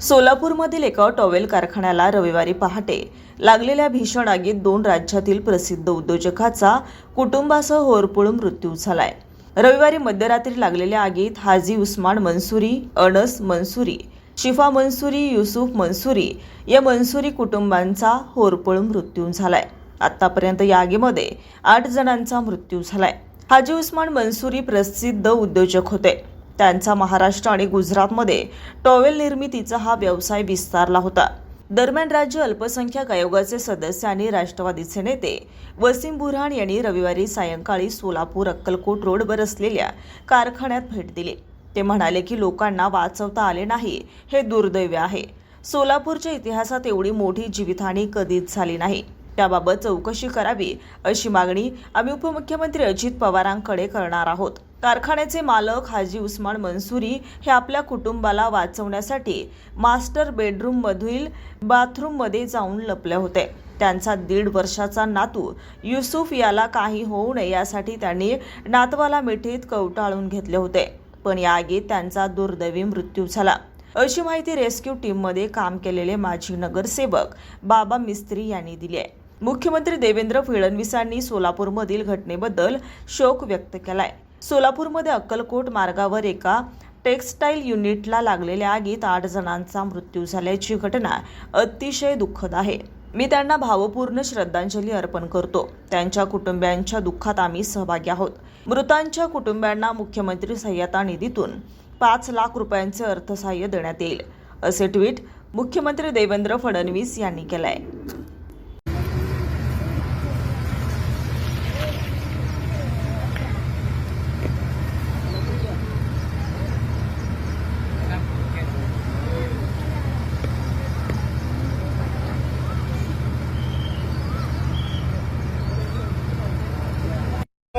सोलापूरमधील एका टॉवेल कारखान्याला रविवारी पहाटे लागलेल्या भीषण आगीत दोन राज्यातील प्रसिद्ध उद्योजकाचा कुटुंबासह होरपळून मृत्यू झालाय. रविवारी मध्यरात्री लागलेल्या आगीत हाजी उस्मान मनसुरी अनस मनसुरी शिफा मनसुरी युसुफ मनसुरी या मनसुरी कुटुंबांचा होरपळून मृत्यू झालाय. आतापर्यंत या आगीमध्ये आठ जणांचा मृत्यू झालाय. हाजी उस्मान मनसुरी प्रसिद्ध उद्योजक होते. त्यांचा महाराष्ट्र आणि गुजरातमध्ये टॉवेल निर्मितीचा हा व्यवसाय विस्तारला होता. दरम्यान राज्य अल्पसंख्याक आयोगाचे सदस्य आणि राष्ट्रवादीचे नेते वसीम बुरहान यांनी रविवारी सायंकाळी सोलापूर अक्कलकोट रोडवर असलेल्या कारखान्यात भेट दिली. ते म्हणाले की लोकांना वाचवता आले नाही हे दुर्दैव आहे. सोलापूरच्या इतिहासात एवढी मोठी जीवितहानी कधीच झाली नाही. त्याबाबत चौकशी करावी अशी मागणी आम्ही उपमुख्यमंत्री अजित पवारांकडे करणार आहोत. कारखान्याचे मालक हाजी उस्मान मंसुरी हे आपल्या कुटुंबाला वाचवण्यासाठी मास्टर बेडरूम मधील बाथरूममध्ये जाऊन लपले होते. त्यांचा दीड वर्षाचा नातू युसुफ याला काही होऊ नये यासाठी त्यांनी नातवाला मिठीत कवटाळून घेतले होते. पण या आगीत त्यांचा दुर्दैवी मृत्यू झाला. अशी माहिती रेस्क्यू टीममध्ये काम केलेले माजी नगरसेवक बाबा मिस्त्री यांनी दिली आहे. मुख्यमंत्री देवेंद्र फडणवीसांनी सोलापूरमधील घटनेबद्दल शोक व्यक्त केलाय. सोलापूरमध्ये अक्कलकोट मार्गावर एका टेक्स्टाईल युनिटला लागलेल्या आगीत आठ जणांचा मृत्यू झाल्याची घटना अतिशय दुःखद आहे. मी त्यांना भावपूर्ण श्रद्धांजली अर्पण करतो. त्यांच्या कुटुंबियांच्या दुःखात आम्ही सहभागी आहोत. मृतांच्या कुटुंबियांना मुख्यमंत्री सहाय्यता निधीतून पाच लाख रुपयांचे अर्थसहाय्य देण्यात येईल असे ट्विट मुख्यमंत्री देवेंद्र फडणवीस यांनी केलं आहे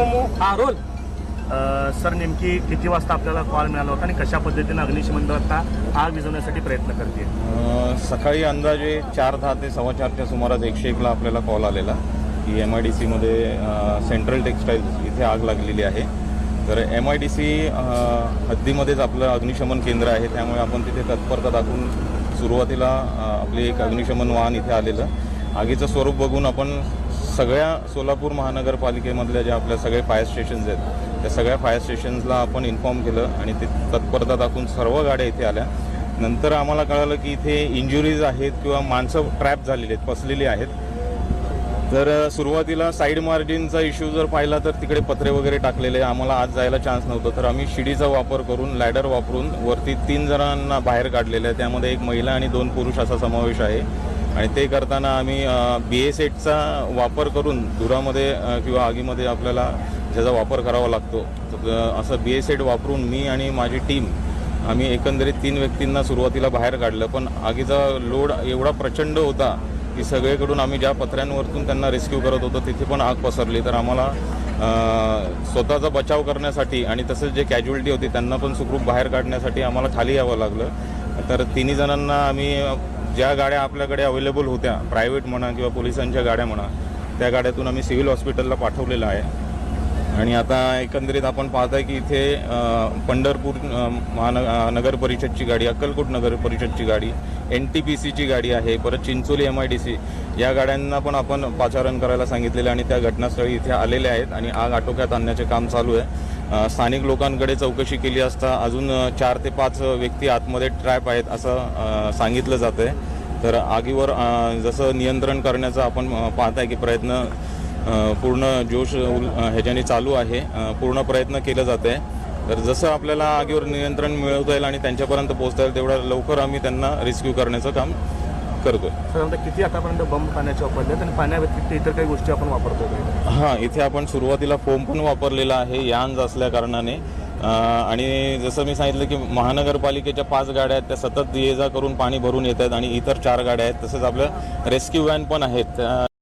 हा रोल सर नेमकी किती वाजता आपल्याला कॉल मिळाला होता आणि कशा पद्धतीने अग्निशमन दल आता आग विझवण्यासाठी प्रयत्न करते? सकाळी अंदाजे चार दहा ते सव्वा चारच्या सुमारास एकशे एकला आपल्याला कॉल आलेला. की एम आय डी सीमध्ये सेंट्रल टेक्स्टाईल्स इथे आग लागलेली आहे. तर एम आय डी सी हद्दीमध्येच आपलं अग्निशमन केंद्र आहे. त्यामुळे आपण तिथे तत्परता दाखवून सुरुवातीला आपले एक अग्निशमन वाहन इथे आलेलं. आगीचं स्वरूप बघून आपण सगळ्या सोलापूर महानगरपालिकेमधल्या ज्या आपल्या सगळे फायर स्टेशन्स आहेत त्या सगळ्या फायर स्टेशन्सला आपण इन्फॉर्म केलं आणि ते तत्परता दाखवून सर्व गाड्या इथे आल्या. नंतर आम्हाला कळालं की इथे इंजुरीज आहेत किंवा माणसं ट्रॅप झालेली आहेत फसलेली आहेत. तर सुरुवातीला साईड मार्जिनचा इश्यू जर पाहिला तर तिकडे पत्रे वगैरे टाकलेले आम्हाला आज जायला चान्स नव्हता. तर आम्ही शिडीचा वापर करून लॅडर वापरून वरती तीन जणांना बाहेर काढलेलं आहे. त्यामध्ये एक महिला आणि दोन पुरुष असा समावेश आहे. आणि ते करताना आम्ही बी एस एटचा वापर करून धुरामध्ये किंवा आगीमध्ये आपल्याला ज्याचा वापर करावा लागतो तर असं बी एस एट वापरून मी आणि माझी टीम आम्ही एकंदरीत तीन व्यक्तींना सुरुवातीला बाहेर काढलं. पण आगीचा लोड एवढा प्रचंड होता की सगळीकडून आम्ही ज्या पत्र्यांवरतून त्यांना रेस्क्यू करत होतो तिथे पण आग पसरली. तर आम्हाला स्वतःचा बचाव करण्यासाठी आणि तसंच जे कॅज्युअलिटी होती त्यांना पण सुखरूप बाहेर काढण्यासाठी आम्हाला खाली यावं लागलं. तर तिन्ही जणांना आम्ही ज्या गाड्या आपल्याकडे अवेलेबल होत्या प्रायव्हेट म्हणा किंवा पोलिसांच्या गाड्या म्हणा त्या गाड्यातून आम्ही सिव्हिल हॉस्पिटलला पाठवलेलं आहे. आणि आता एकंदरीत आपण पाहताय की इथे पंढरपूर महान नगर परिषदची गाडी अक्कलकोट नगर परिषदची गाडी एन टी पी सीची गाडी आहे परत Chincholi M I D C या गाड्यांना पण आपण पाचारण करायला सांगितलेलं आणि त्या घटनास्थळी इथे आलेल्या आहेत आणि आग आटोक्यात आणण्याचे काम चालू आहे. स्थानिक लोकांकडे चौकशी केली असता अजून चार ते पाच व्यक्ती आतमध्ये ट्रॅप आहेत असं सांगितलं जातं आहे तर आगीवर जसं नियंत्रण करण्याचा आपण पाहताय की प्रयत्न पूर्ण जोश ह्याच्याने चालू आहे. पूर्ण प्रयत्न केलं जात आहे तर जसं आपल्याला आगीवर नियंत्रण मिळवता येईल आणि त्यांच्यापर्यंत पोहोचता येईल तेवढ्या लवकर आम्ही त्यांना रेस्क्यू करण्याचं काम करतोय. साधारणतः किती आतापर्यंत बंब पाण्याचे वापरले आणि पाण्याव्यतिरिक्त इतर काही गोष्टी आपण वापरतो? हां इथे आपण सुरुवातीला फोम पण वापरलेला आहे यांज असल्या कारणाने. आणि जसं मी सांगितलं की महानगरपालिकेच्या पाच गाड्या आहेत त्या सतत ये जा करून पाणी भरून येत आहेत आणि इतर चार गाड्या आहेत. तसेच आपल्या रेस्क्यू व्हॅन पण आहेत.